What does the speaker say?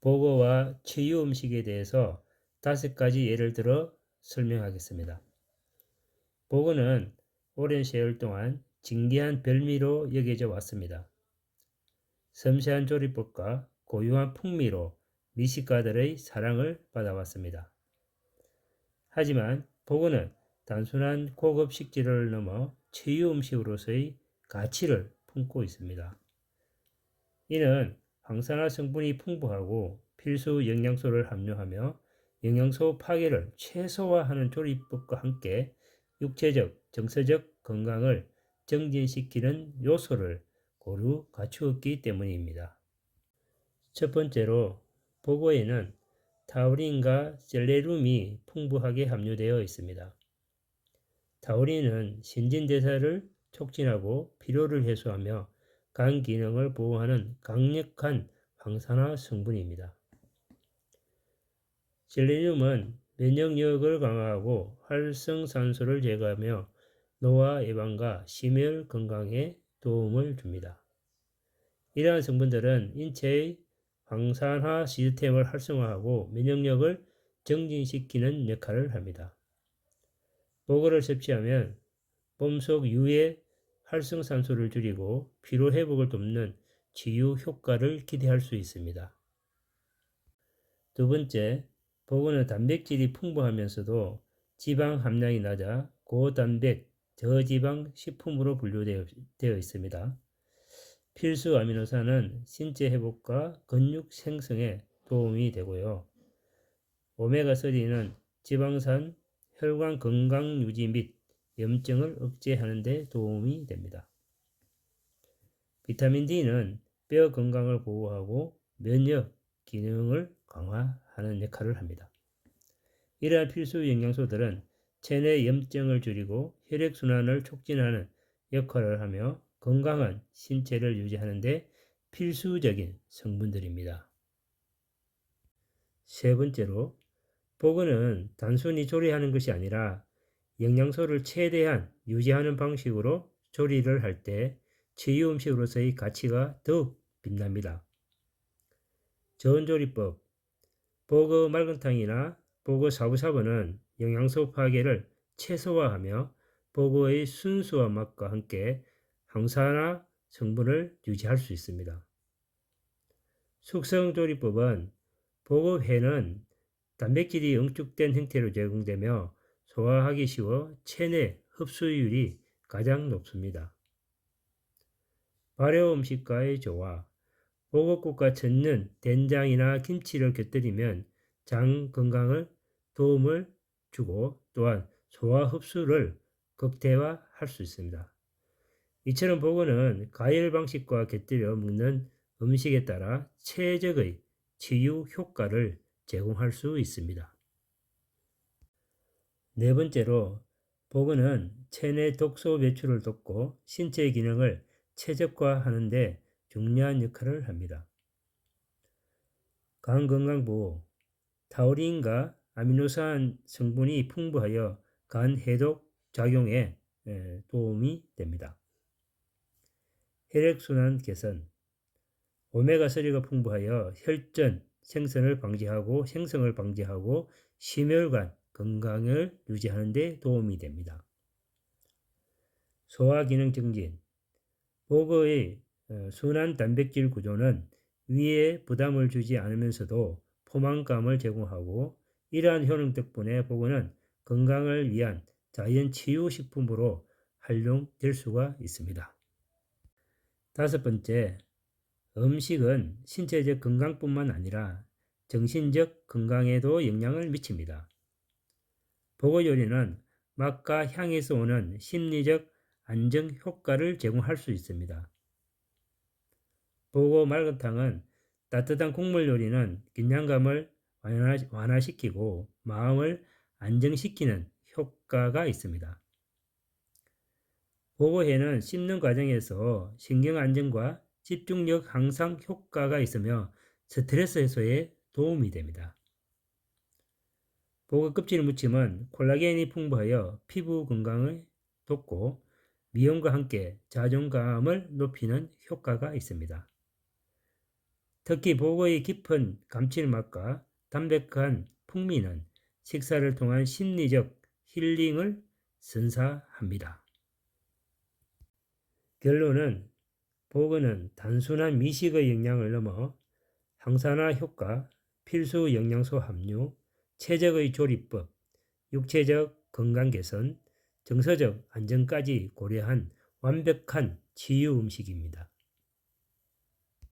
보고와 치유 음식에 대해서 다섯 가지 예를 들어 설명하겠습니다. 보고는 오랜 세월 동안 진귀한 별미로 여겨져 왔습니다. 섬세한 조리법과 고유한 풍미로 미식가들의 사랑을 받아왔습니다. 하지만 보고는 단순한 고급 식재료를 넘어 치유 음식으로서의 가치를 품고 있습니다. 이는 황산화 성분이 풍부하고 필수 영양소를 함유하며 영양소 파괴를 최소화하는 조리법과 함께 육체적, 정서적 건강을 정진시키는 요소를 고루 갖추었기 때문입니다. 첫 번째로 보고에는 타우린과 셀레lum이 풍부하게 함유되어 있습니다. 타우린은 신진대사를 촉진하고 피로를 해소하며 간 기능을 보호하는 강력한 황산화 성분입니다. 셀레늄은 면역력을 강화하고 활성산소를 제거하며 노화 예방과 심혈 건강에 도움을 줍니다. 이러한 성분들은 인체의 황산화 시스템을 활성화하고 면역력을 정진시키는 역할을 합니다. 보고를 섭취하면 몸속 유해 활성산소를 줄이고 피로 회복을 돕는 치유 효과를 기대할 수 있습니다. 두 번째, 보고는 단백질이 풍부하면서도 지방 함량이 낮아 고단백, 저지방 식품으로 분류되어 있습니다. 필수 아미노산은 신체 회복과 근육 생성에 도움이 되고요. 오메가3는 지방산, 혈관 건강 유지 및 염증을 억제하는 데 도움이 됩니다. 비타민 D는 뼈 건강을 보호하고 면역 기능을 강화하는 역할을 합니다. 이러한 필수 영양소들은 체내 염증을 줄이고 혈액순환을 촉진하는 역할을 하며 건강한 신체를 유지하는 데 필수적인 성분들입니다. 세 번째로, 보건은 단순히 조리하는 것이 아니라 영양소를 최대한 유지하는 방식으로 조리를 할 때 치유 음식으로서의 가치가 더욱 빛납니다. 저온조리법, 보거 맑은탕이나 보거 사부사부는 영양소 파괴를 최소화하며 보거의 순수한 맛과 함께 항산화 성분을 유지할 수 있습니다. 숙성조리법은 보거회는 단백질이 응축된 형태로 제공되며 소화하기 쉬워 체내 흡수율이 가장 높습니다. 발효 음식과의 조화 보곡국과 젓는 된장이나 김치를 곁들이면 장 건강을 도움을 주고 또한 소화 흡수를 극대화할 수 있습니다. 이처럼 보고는 가열 방식과 곁들여 먹는 음식에 따라 최적의 치유 효과를 제공할 수 있습니다. 네 번째로 보건은 체내 독소 배출을 돕고 신체 기능을 최적화하는 데 중요한 역할을 합니다. 간 건강부 타우린과 아미노산 성분이 풍부하여 간 해독 작용에 도움이 됩니다. 혈액순환 개선 오메가3가 풍부하여 혈전 생성을 방지하고 생성을 방지하고 심혈관 건강을 유지하는 데 도움이 됩니다. 소화 기능 증진 보거의 어, 순한 단백질 구조는 위에 부담을 주지 않으면서도 포만감을 제공하고 이러한 효능 덕분에 보거는 건강을 위한 자연 치유 식품으로 활용될 수가 있습니다. 다섯 번째, 음식은 신체적 건강뿐만 아니라 정신적 건강에도 영향을 미칩니다. 보고 요리는 맛과 향에서 오는 심리적 안정 효과를 제공할 수 있습니다. 보고 맑은탕은 따뜻한 국물 요리는 긴장감을 완화시키고 마음을 안정시키는 효과가 있습니다. 보고회는 씹는 과정에서 신경 안정과 집중력 향상 효과가 있으며 스트레스 해소에 도움이 됩니다. 보고 껍질 무침은 콜라겐이 풍부하여 피부 건강을 돕고 미용과 함께 자존감을 높이는 효과가 있습니다. 특히 보고의 깊은 감칠맛과 담백한 풍미는 식사를 통한 심리적 힐링을 선사합니다. 결론은 보거는 단순한 미식의 영양을 넘어 항산화 효과, 필수 영양소 함유, 체적의 조리법, 육체적 건강 개선, 정서적 안정까지 고려한 완벽한 치유 음식입니다.